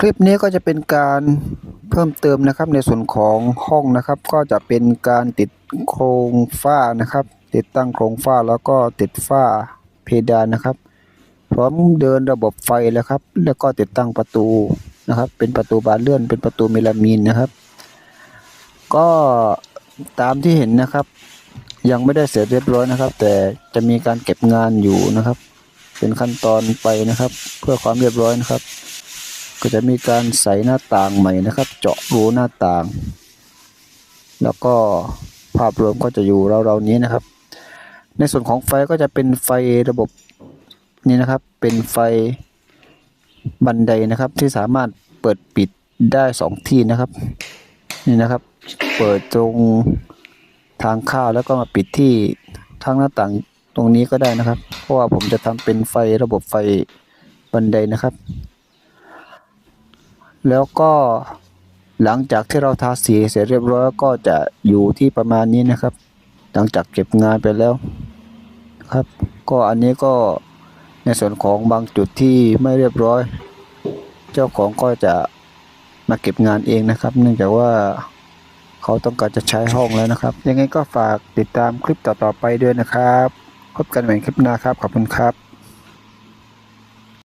คลิปนี้ก็จะเป็นการเพิ่มเติมนะครับในส่วนของห้องนะครับ ก็จะเป็นการติดโครงฝ้านะครับ ติดตั้งโครงฝ้าแล้วก็ติดฝ้าเพดานนะครับ พร้อมเดินระบบไฟแล้วครับ แล้วก็ติดตั้งประตูนะครับ เป็นประตูบานเลื่อน เป็นประตูเมลามีนนะครับ ก็ตามที่เห็นนะครับ ยังไม่ได้เสร็จเรียบร้อยนะครับ แต่จะมีการเก็บงานอยู่นะครับ เป็นขั้นตอนไปนะครับ เพื่อความเรียบร้อยนะครับ ก็จะมีการใส่หน้าต่างใหม่นะครับ เจาะรูหน้าต่าง แล้วก็ภาพรวมก็จะอยู่เราๆนี้นะครับ ในส่วนของไฟก็จะเป็นไฟระบบนี่นะครับ เป็นไฟบันไดนะครับที่สามารถเปิดปิดได้สองที่นะครับนี่นะครับ เปิดตรงทางเข้าแล้วก็มาปิดที่ทางหน้าต่างตรงนี้ก็ได้นะครับ เพราะว่าผมจะทำเป็นไฟระบบไฟบันไดนะครับ แล้วก็หลังจากที่เราทาสีเสร็จเรียบร้อยก็จะอยู่ที่ประมาณนี้นะครับ หลังจากเก็บงานไปแล้วครับ ก็อันนี้ก็ในส่วนของบางจุดที่ไม่เรียบร้อย เจ้าของก็จะมาเก็บงานเองนะครับ เนื่องจากว่าเขาต้องการจะใช้ห้องแล้วนะครับ ยังไงก็ฝากติดตามคลิปต่อๆไปด้วยนะครับ พบกันใหม่คลิปหน้าครับ ขอบคุณครับ